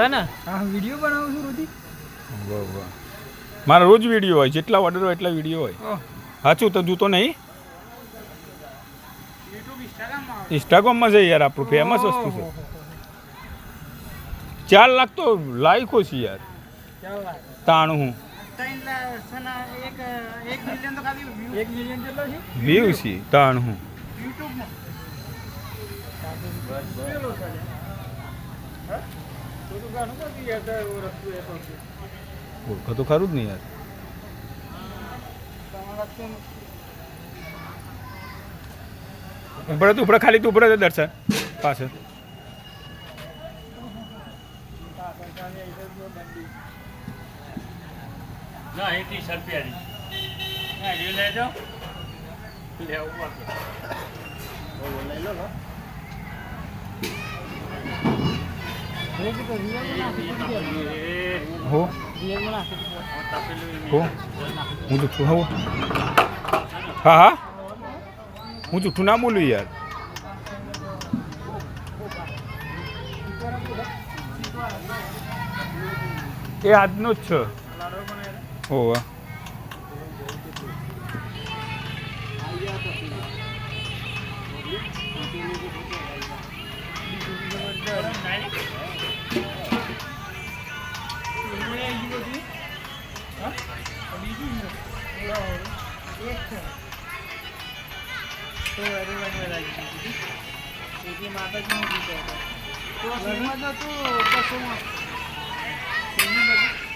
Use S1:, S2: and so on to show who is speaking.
S1: છે ને
S2: હા વીડિયો બનાવું છું રોજી
S3: વાહ વાહ. મારા રોજ વીડિયો હોય જેટલા ઓર્ડર હોય એટલા વીડિયો હોય. સાચું તો જૂતો નહીં? ઇન્સ્ટાગ્રામમાં છે યાર આપણું ફેમસ વસ્તુ છે. ચાર લાખ તો લાયકો છે યાર. તાણું હું.
S2: એક મિલિયન કેટલો છે?
S3: વ્યૂ છે તાણું હું? ઓળખો તો ખરું જ નહીં યાર.
S2: તમારા તો
S3: ઉપડે ખાલી તું તો દર્શન પાછળ.
S1: ના એ ટી શર્ટ પહેરી લેજો લેવું પડશે
S2: લઈ લો.
S3: હો. હો? જુઠ્ઠું હા. હા હા. જુઠ્ઠું ના બોલું યાર. એ આજનો જ છે. હોવે
S2: તેથી માતાજીનું ગીત હતું. તો હતું હતું.